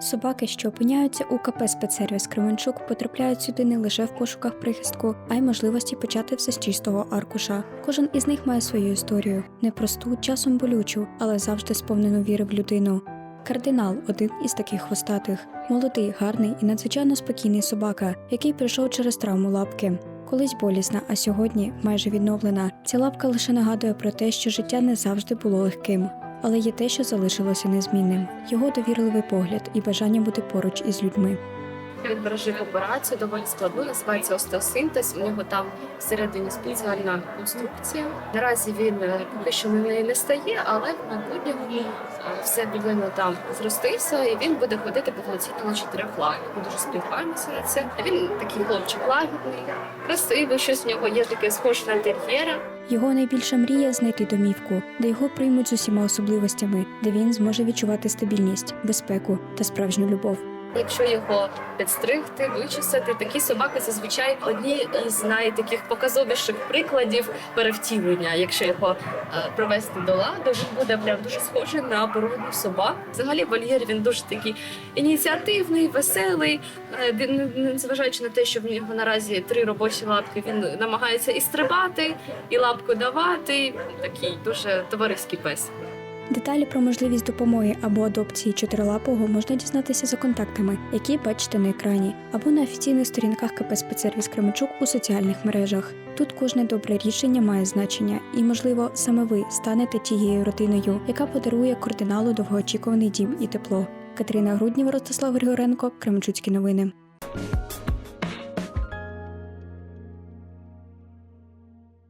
Собаки, що опиняються у КП спецсервіс Кременчук, потрапляють сюди не лише в пошуках прихистку, а й можливості почати все з чистого аркуша. Кожен із них має свою історію, непросту, часом болючу, але завжди сповнену віри в людину. Кардинал один із таких хвостатих, молодий, гарний і надзвичайно спокійний собака, який прийшов через травму лапки. Колись болісна, а сьогодні майже відновлена. Ця лапка лише нагадує про те, що життя не завжди було легким. Але є те, що залишилося незмінним: його довірливий погляд і бажання бути поруч із людьми. Він пережив операцію доволі складну, називається остеосинтез. У нього там всередині спеціальна конструкція. Наразі він е, поки що на неї не стає, але в майбутньому е, все повинно там зростися, і він буде ходити повноцінно на чотирьох лапах. Ми дуже сподіваємося на це. Він такий хлопчик лагідний, красивий, щось в нього є таке схоже на тер'єра. Його найбільша мрія знайти домівку, де його приймуть з усіма особливостями, де він зможе відчувати стабільність, безпеку та справжню любов. Якщо його підстригти, вичесати, такі собаки зазвичай одні із найтаких показовіших прикладів перевтілення. Якщо його е, привести до ладу, він буде прям дуже схожий на породних собак. Взагалі вольєр він дуже такий ініціативний, веселий. Е, Незважаючи на те, що в нього наразі три робочі лапки, він намагається і стрибати, і лапку давати. Такий дуже товариський пес. Деталі про можливість допомоги або адопції чотирилапого можна дізнатися за контактами, які бачите на екрані, або на офіційних сторінках КП «Спецсервіс Кременчук у соціальних мережах. Тут кожне добре рішення має значення, і, можливо, саме ви станете тією родиною, яка подарує кардиналу довгоочікуваний дім і тепло. Катерина Груднєва, Ростислав Григоренко, Кременчуцькі новини.